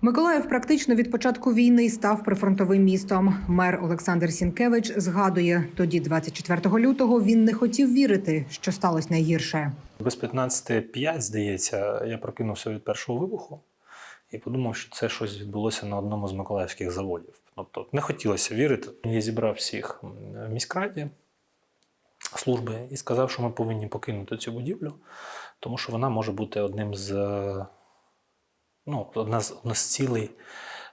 Миколаїв практично від початку війни став прифронтовим містом. Мер Олександр Сінкевич згадує, тоді, 24 лютого, він не хотів вірити, що сталося найгірше. Без 15.05, здається, я прокинувся від першого вибуху і подумав, що це щось відбулося на одному з миколаївських заводів. Тобто не хотілося вірити. Я зібрав всіх в міськраді служби і сказав, що ми повинні покинути цю будівлю, тому що вона може бути одним з е, ну, одна з, одна з цілей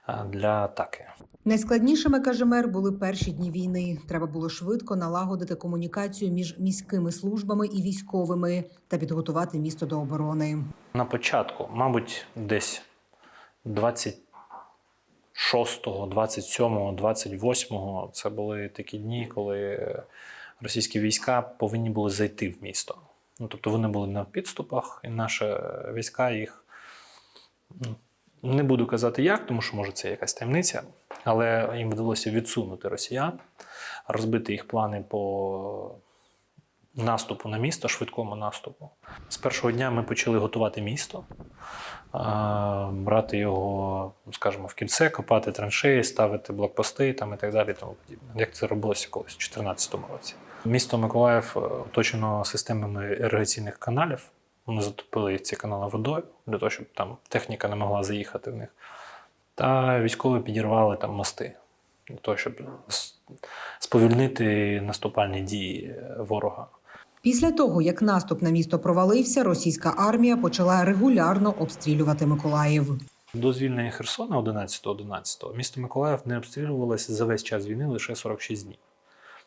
е, для атаки. Найскладнішими, каже мер, були перші дні війни. Треба було швидко налагодити комунікацію між міськими службами і військовими та підготувати місто до оборони. На початку, мабуть, десь 26, 27, 28 це були такі дні, коли російські війська повинні були зайти в місто. Ну, тобто вони були на підступах, і наші війська їх не буду казати як, тому що може це якась таємниця, але їм вдалося відсунути росіян, розбити їх плани по наступу на місто, швидкому наступу. З першого дня ми почали готувати місто, брати його, скажімо, в кільце, копати траншеї, ставити блокпости там, і так далі. Тому подібне. Як це робилося колись у 2014 році. Місто Миколаїв е, оточено системами іригаційних каналів. Вони затопили ці канали водою для того, щоб там техніка не могла заїхати в них. Та військові підірвали там мости для того, щоб сповільнити наступальні дії ворога. Після того, як наступ на місто провалився, російська армія почала регулярно обстрілювати Миколаїв. До звільнення Херсона 11.11 місто Миколаїв не обстрілювалося за весь час війни лише 46 днів.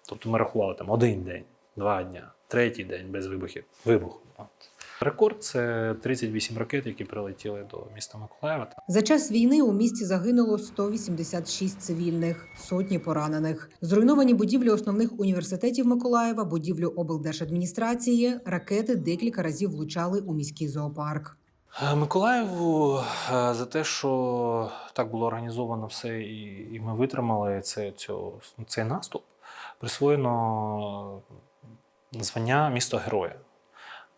Тобто ми рахували там один день, два дня, третій день без вибухів. Вибух. От. Рекорд це 38 ракет, які прилетіли до міста Миколаєва. За час війни у місті загинуло 186 цивільних, сотні поранених. Зруйновані будівлі основних університетів Миколаєва, будівлю облдержадміністрації. Ракети декілька разів влучали у міський зоопарк. Е, Миколаєву е, за те, що так було організовано все, і, ми витримали це, цю, цей наступ, присвоєно звання місто героя.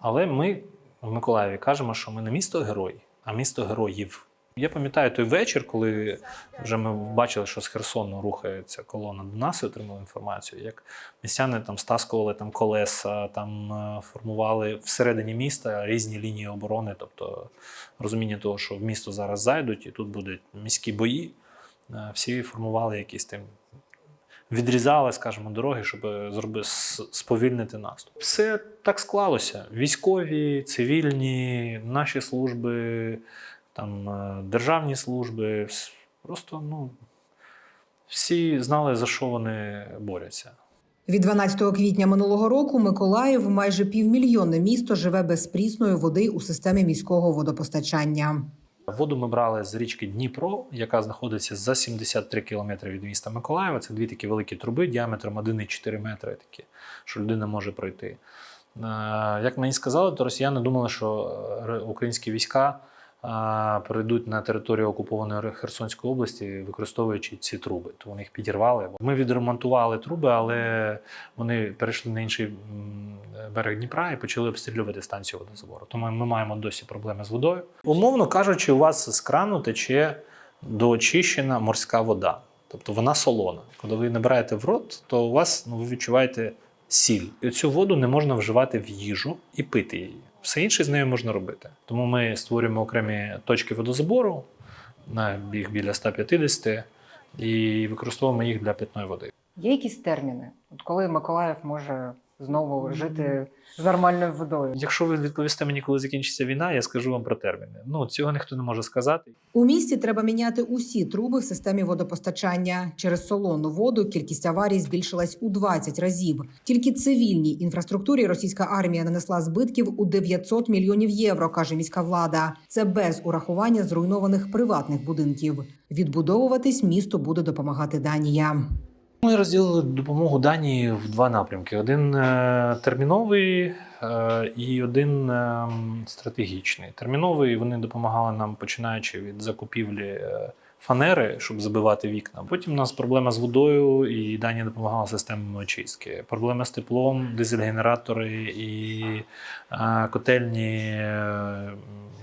Але ми в Миколаєві кажемо, що ми не місто герой, а місто героїв. Я пам'ятаю той вечір, коли вже ми бачили, що з Херсону рухається колона до нас і отримали інформацію, як містяни там стаскували там колеса, там е, формували всередині міста різні лінії оборони, тобто розуміння того, що в місто зараз зайдуть, і тут будуть міські бої. Е, Всі формували якісь там. Відрізали, скажімо, дороги, щоб зроби, с- сповільнити наступ. Все так склалося. Військові, цивільні, наші служби, там, е, державні служби. Просто ну, всі знали, за що вони борються. Від 12 квітня минулого року Миколаїв, майже півмільйонне місто, живе без прісної води у системі міського водопостачання. Воду ми брали з річки Дніпро, яка знаходиться за 73 кілометри від міста Миколаєва. Це дві такі великі труби діаметром 1,4 метри, такі, що людина може пройти. Е, Як мені сказали, то росіяни думали, що е, українські війська е, перейдуть на територію окупованої Херсонської області, використовуючи ці труби. То вони їх підірвали. Ми відремонтували труби, але вони перейшли на інший берег Дніпра і почали обстрілювати станцію водозабору. Тому ми маємо досі проблеми з водою. Умовно кажучи, у вас з крану тече доочищена морська вода. Тобто вона солона. Коли ви набираєте в рот, то у вас ну, ви відчуваєте сіль. І цю воду не можна вживати в їжу і пити її. Все інше з нею можна робити. Тому ми створюємо окремі точки водозабору, на їх біля 150, і використовуємо їх для питної води. Є якісь терміни, от коли Миколаїв може знову жити з нормальною водою? Якщо ви відповісте мені, коли закінчиться війна, я скажу вам про терміни. Ну цього ніхто не може сказати. У місті треба міняти усі труби в системі водопостачання. Через солону воду кількість аварій збільшилась у 20 разів. Тільки цивільній інфраструктурі російська армія нанесла збитків у 900 мільйонів євро, каже міська влада. Це без урахування зруйнованих приватних будинків. Відбудовуватись місту буде допомагати Данія. Ми розділили допомогу Данії в два напрямки: один е, терміновий е, і один е, стратегічний. Терміновий вони допомагали нам, починаючи від закупівлі фанери, щоб забивати вікна. Потім у нас проблема з водою, і Данія допомагала системами очистки. Проблема з теплом, дизель-генератори і котельні,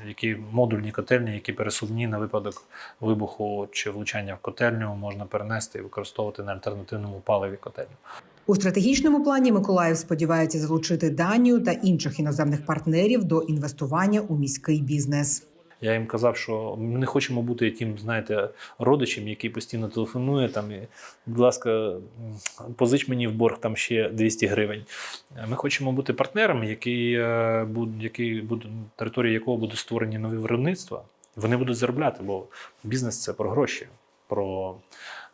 які модульні котельні, які пересувні на випадок вибуху чи влучання в котельню можна перенести і використовувати на альтернативному паливі котельню. У стратегічному плані Миколаїв сподівається залучити Данію та інших іноземних партнерів до інвестування у міський бізнес. Я їм казав, що ми не хочемо бути тим, знаєте, родичем, який постійно телефонує там і, будь ласка, позич мені в борг там ще 200 гривень. Ми хочемо бути партнером, який, е, який буде, на території якого будуть створені нові виробництва. Вони будуть заробляти, бо бізнес це про гроші, про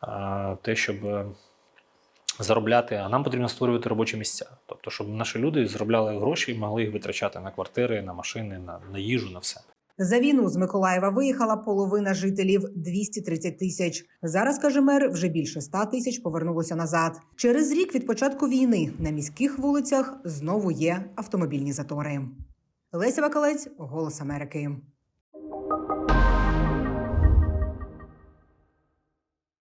е, те, щоб. е, Заробляти, а нам потрібно створювати робочі місця. Тобто, щоб наші люди заробляли гроші і могли їх витрачати на квартири, на машини, на, на їжу, на все. За війну з Миколаєва виїхала половина жителів 230 тисяч. Зараз каже мер, вже більше 100 тисяч повернулося назад. Через рік від початку війни на міських вулицях знову є автомобільні затори. Леся Вакалець, Голос Америки.